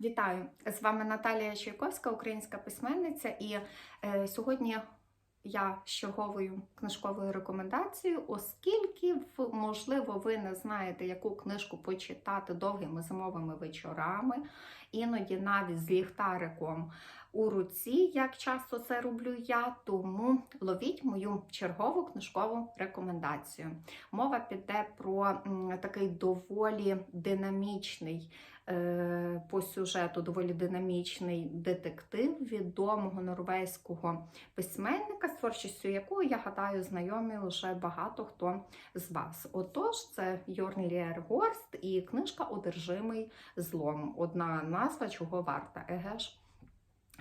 Вітаю! З вами Наталія Чайковська, українська письменниця, і е, сьогодні я з черговою книжковою рекомендацією, оскільки, можливо, ви не знаєте, яку книжку почитати довгими зимовими вечорами, іноді навіть з ліхтариком у руці, як часто це роблю я, тому ловіть мою чергову книжкову рекомендацію. Мова піде про такий доволі динамічний е, по сюжету доволі динамічний детектив відомого норвезького письменника, з творчістю якого, я гадаю, знайомі вже багато хто з вас. Отож, це Йорн Лєр і книжка Одержимий злом. Одна назва чого варта. Еге ж?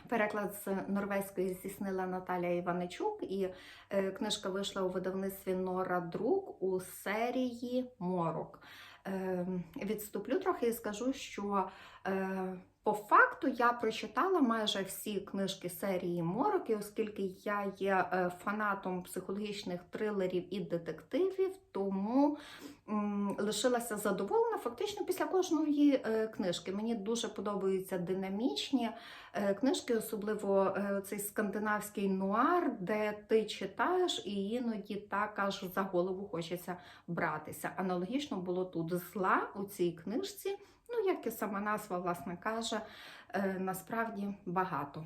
Переклад з норвезької здійснила Наталія Іваничук, і е, книжка вийшла у видавництві Нора Друк у серії Морок. Е, відступлю трохи і скажу, що е, по факту я прочитала майже всі книжки серії Мороки, оскільки я є е, фанатом психологічних трилерів і детективів, тому лишилася задоволена фактично після кожної е, книжки. Мені дуже подобаються динамічні е, книжки, особливо цей скандинавський нуар, де ти читаєш і іноді так аж за голову хочеться братися. Аналогічно було тут зла у цій книжці. Ну, як і сама назва, власне каже, е, насправді багато.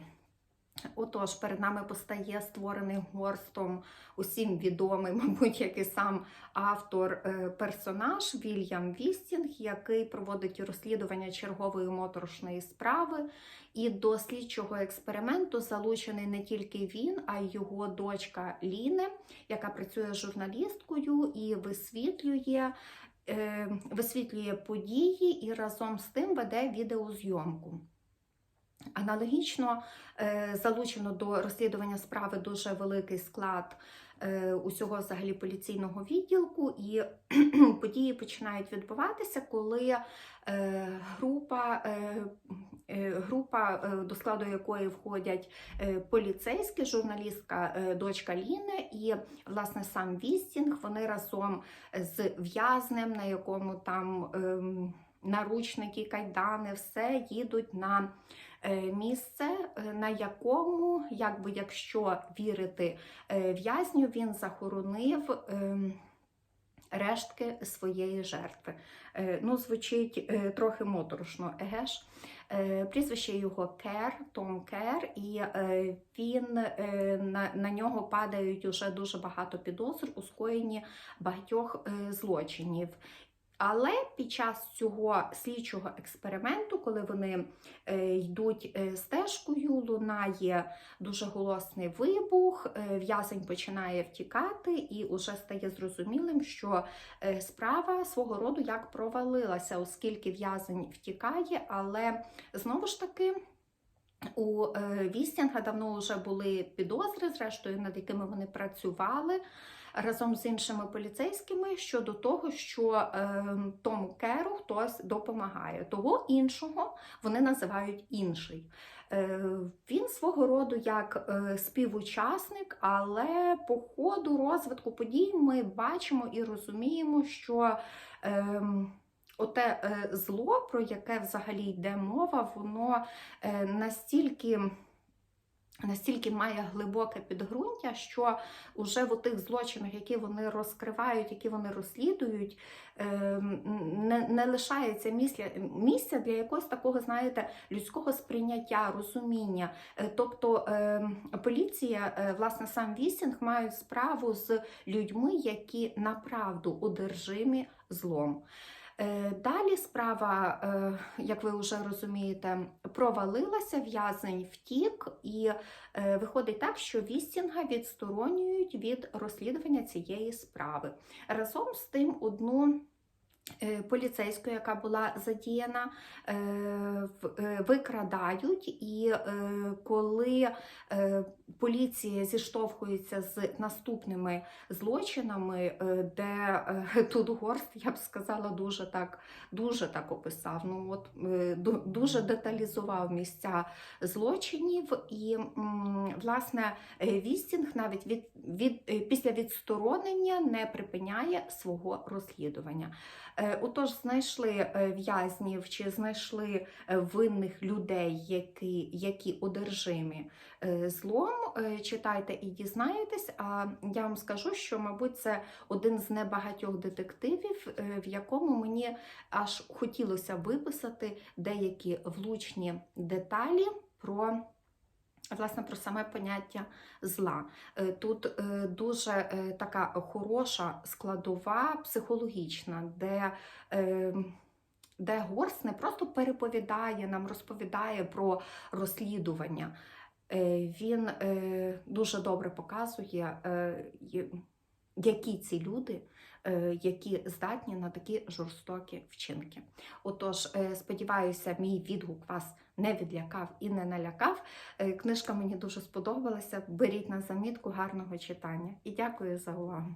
Отож, перед нами постає створений горстом усім відомий, мабуть, як і сам автор е, персонаж Вільям Вістінг, який проводить розслідування чергової моторошної справи. І до слідчого експерименту залучений не тільки він, а й його дочка Ліне, яка працює журналісткою і висвітлює висвітлює події і разом з тим веде відеозйомку. Аналогічно е, залучено до розслідування справи дуже великий склад е, усього взагалі поліційного відділку, і події починають відбуватися, коли е, група, е, е, група, е, до складу якої входять е, поліцейські, журналістка, е, дочка Ліни і власне сам Вістінг, вони разом з в'язнем, на якому там ем, наручники, кайдани, все їдуть на е, місце, е, на якому, якби якщо вірити е, в'язню, він захоронив. ем, Рештки своєї жертви. Ну, звучить трохи моторошно, еге ж. Е, Прізвище його Кер, Том Кер, і він на, на нього падають уже дуже багато підозр у скоєнні багатьох злочинів. Але під час цього слідчого експерименту, коли вони е, йдуть е, стежкою, лунає дуже голосний вибух, е, в'язень починає втікати, і уже стає зрозумілим, що справа свого роду як провалилася, оскільки в'язень втікає, але знову ж таки. У е, Вістінга давно вже були підозри, зрештою, над якими вони працювали разом з іншими поліцейськими щодо того, що е, тому керу хтось допомагає. Того іншого вони називають інший. Е, він свого роду як е, співучасник, але по ходу розвитку подій ми бачимо і розуміємо, що. Оте е, зло, про яке взагалі йде мова, воно е, настільки, настільки має глибоке підґрунтя, що вже в тих злочинах, які вони розкривають, які вони розслідують, е, не, не лишається місця, місця для якогось такого, знаєте, людського сприйняття, розуміння. Тобто поліція, власне, сам Вісінг мають справу з людьми, які направду одержимі злом. Е, Далі справа, е, як ви вже розумієте, провалилася, в'язень втік, і е, виходить так, що Вістінга відсторонюють від розслідування цієї справи. Разом з тим, одну поліцейську, яка була задіяна, е, е, викрадають, і е, коли е, поліція зіштовхується з наступними злочинами, е, де е, тут Горст, я б сказала, дуже так, дуже так описав. Ну от е, дуже деталізував місця злочинів, і власне е, Вістінг навіть від, від е, після відсторонення не припиняє свого розслідування. Е, Отож, знайшли е, в'язнів чи знайшли е, винних людей, які, які одержимі злом. Читайте і дізнаєтесь. А я вам скажу, що, мабуть, це один з небагатьох детективів, в якому мені аж хотілося виписати деякі влучні деталі про. Власне, про саме поняття зла. Е, Тут е, дуже е, така хороша складова психологічна, де, е, де Горс не просто переповідає нам, розповідає про розслідування. Він дуже добре показує, які ці люди, які здатні на такі жорстокі вчинки. Отож, е, сподіваюся, мій відгук вас не відлякав і не налякав. Е, Книжка мені дуже сподобалася. Беріть на замітку гарного читання і дякую за увагу.